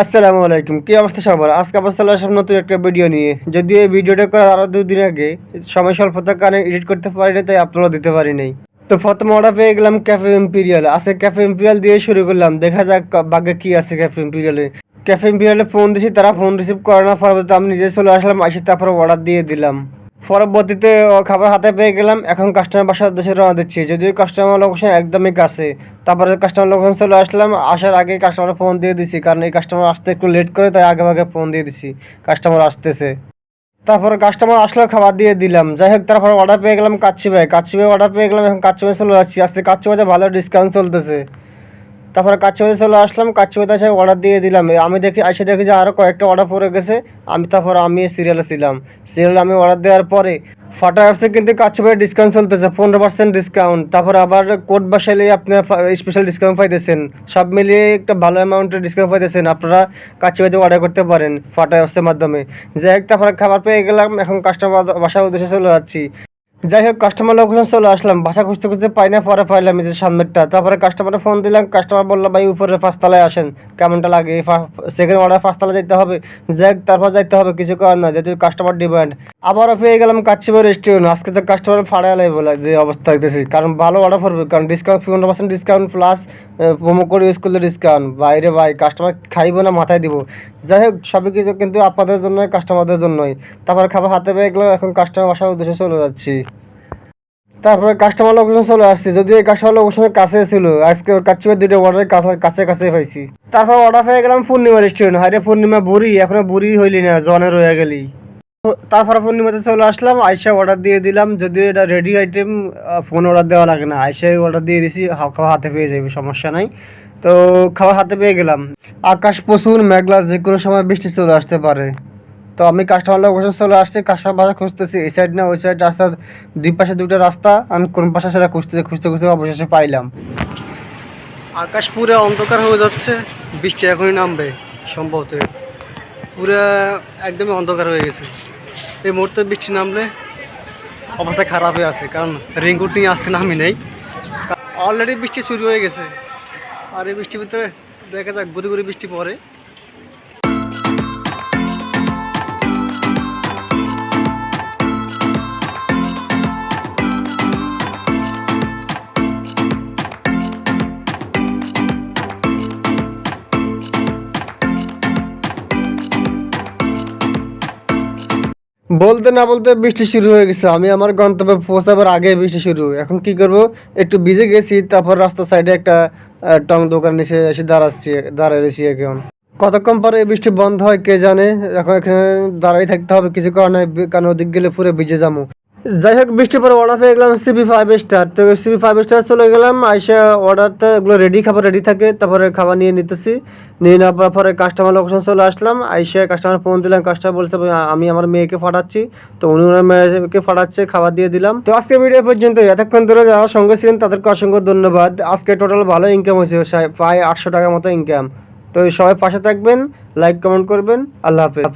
আসসালামু আলাইকুম। কি অবস্থা সবার? আজকে চলে আসলাম নতুন একটা ভিডিও নিয়ে। যদিও এই ভিডিওটা করার আরও দুদিন আগে, সময় স্বল্পতার কারণে এডিট করতে পারিনি, তাই আপলোড দিতে পারি নাই তো প্রথম অর্ডার পেয়ে গেলাম ক্যাফে ইম্পিরিয়াল আজকে ক্যাফে ইম্পিরিয়াল দিয়ে শুরু করলাম। দেখা যাক বাগে কি আছে ক্যাফে ইম্পিরিয়ালে ক্যাফে ইম্পিরিয়ালে ফোন দিছি, তারা ফোন রিসিভ করে না, পরবর্তীতে আমি নিজে চলে আসলাম এসে তারপর অর্ডার দিয়ে দিলাম। পরবর্তীতে ও খাবার হাতে পেয়ে গেলাম। এখন কাস্টমার বাসার উদ্দেশ্যে রওনা দিচ্ছি। যদিও কাস্টমার লোকেশন একদমই কাছে। তারপরে কাস্টমার লোকেশন চলে আসলাম। আসার আগে কাস্টমার ফোন দিয়ে দিছি। কারণ এই কাস্টমার আসতে একটু লেট করে, তাই আগে ভাগে ফোন দিয়ে দিছি। কাস্টমার আসতেছে। তারপরে কাস্টমার আসলো, খাবার দিয়ে দিলাম। যাই হোক, তারপর অর্ডার পেয়ে গেলাম কাচ্চি ভাই। কাচ্চি ভাই অর্ডার পেয়ে গেলাম। এখন কাচ্চি ভাই চলে যাচ্ছি। আজকে কাচ্চি ভাইতে ভালো ডিসকাউন্ট চলতেছে। তারপরে কাচ্চি চলে আসলাম, কাচ্চি ভাই এসে অর্ডার দিয়ে দিলাম। আমি দেখি, এসে দেখি যে আরও কয়েকটা অর্ডার পড়ে গেছে। আমি তারপর আমি সিরিয়ালে ছিলাম। সিরিয়ালে আমি অর্ডার দেওয়ার পরে ফাটা অ্যাপসে কিন্তু কাচ্চি ভাই ডিসকাউন্ট চলতেছে, পনেরো পার্সেন্ট ডিসকাউন্ট তারপর আবার কোড বসাইলে আপনার স্পেশাল ডিসকাউন্ট পাইতেছেন। সব মিলিয়ে একটা ভালো অ্যামাউন্টের ডিসকাউন্ট পাইতেছেন। আপনারা কাচ্চি ভাইতে অর্ডার করতে পারেন ফাটা অ্যাপসের মাধ্যমে। যাই হোক, তারপরে খাবার পেয়ে গেলাম। এখন কাস্টমার বাসার উদ্দেশ্যে চলে যাচ্ছি। যাই হোক কাস্টমার লোকেশন চলে আসলাম। বাসা খুঁজতে খুঁজতে পাই না, পরে পাইলাম এই যে সামনেরটা। তারপরে কাস্টমারে ফোন দিলাম কাস্টমার বলল, ভাই উপরে পাঁচতলায় আসেন। কেমনটা লাগে? সেকেন্ড অর্ডার পাঁচতলা যেতে হবে। যাই হোক তারপর যাইতে হবে, কিছু করার না যেহেতু কাস্টমার ডিমান্ড আবারও পেয়ে গেলাম কাচ্চিবার রেস্টুরেন্ট আজকে তো কাস্টমার ফাড়া বলে যে অবস্থা দেখতেছি কারণ ভালো অর্ডার করবে, কারণ discount fifty percent discount plus promo code use করলে ডিসকাউন্ট বাইরে ভাই কাস্টমার খাইবো না, মাথায় দিব। যাই হোক, সবই কিছু কিন্তু আপনাদের জন্যই কাস্টমারদের জন্যই। তারপর খাবার হাতে পেয়ে গেলাম, এখন কাস্টমার বাসার উদ্দেশ্যে চলে যাচ্ছি। তারপরে কাস্টমার লোকেশন চলে আসছি। যদিও এই কাস্টমার লোকেশনের কাছে ছিল, আজকে কাচ্চিবার দুটো অর্ডার কাছে কাছে পাইছি। তারপর অর্ডার পেয়ে গেলাম পূর্ণিমা রেস্টুরেন্ট হাইরে পূর্ণিমা বুড়ি, এখনও বুড়ি হইলি না, জনে রয়ে গেলি। তারপরে পূর্ণিমাতে চলে আসলাম, আইসা অর্ডার দিয়ে দিলাম। যদিও এটা রেডি আইটেম ফোন অর্ডার দেওয়া লাগে না। আইসাই অর্ডার দিয়ে দিছি খাওয়া হাতে পেয়ে যাবে, সমস্যা নাই। তো খাওয়া হাতে পেয়ে গেলাম। আকাশ প্রচুর মেঘলা, যে কোনো সময় বৃষ্টি চলে আসতে পারে। তো আমি কাস্টমার বসে চলে আসছি কাস্টমার বাসা খুঁজতেছি। এই সাইড না, ওই সাইড রাস্তার দুই পাশে দুটো রাস্তা। আমি কোন পাশে সেটা খুঁজতেছি খুঁজতে খুঁজতে অবশেষে পাইলাম। আকাশ পুরো অন্ধকার হয়ে যাচ্ছে, বৃষ্টি এখনই নামবে, সম্ভবত। পুরো একদমই অন্ধকার হয়ে গেছে। এই মুহূর্তে বৃষ্টি নামলে অবস্থা খারাপ হয়ে আছে, কারণ রেইনকোট নিয়ে আজকে নামি নেই। অলরেডি বৃষ্টি শুরু হয়ে গেছে। আর এই বৃষ্টির ভিতরে দেখা যাক, গুড়ি গুড়ি বৃষ্টি পড়ে। বলতে না বলতে বৃষ্টি শুরু হয়ে গেছে। আমি আমার গন্তব্যে পৌঁছাবার আগে বৃষ্টি শুরু। এখন কি করব? একটু ভিজে গেছি, তারপর রাস্তার সাইডে একটা টং দোকান নিচে এসে দাঁড়াচ্ছি, দাঁড়ায় রয়েছি এখন। কতক্ষণ পরে বৃষ্টি বন্ধ হয় কে জানে? এখন এখানে দাঁড়াই থাকতে হবে, কিছু কারণে কারণ ওদিক গেলে পুরো ভিজে যাব। যাই হোক বৃষ্টির পরে অর্ডার পেয়ে গেলাম সিবি ফাইভ স্টার তো সিবি ফাইভ স্টার চলে গেলাম, আইসা অর্ডারটা এগুলো রেডি খাবার রেডি থাকে, তারপরে খাবার নিয়ে নিতেছি। নিয়ে নেওয়ার পরে কাস্টমার লোকেশন চলে আসলাম, আইসা কাস্টমার ফোন দিলাম কাস্টমার বলছে আমি আমার মেয়েকে পাঠাচ্ছি। তো উনি ওনার মেয়েকে পাঠাচ্ছে, খাবার দিয়ে দিলাম। তো আজকে ভিডিও পর্যন্ত, এতক্ষণ ধরে যারা সঙ্গে ছিলেন, তাদেরকে অসংখ্য ধন্যবাদ। আজকে টোটাল ভালো ইনকাম হয়েছে, প্রায় আটশো টাকার মতো ইনকাম তো সবাই পাশে থাকবেন লাইক কমেন্ট করবেন, আল্লাহ হাফেজ।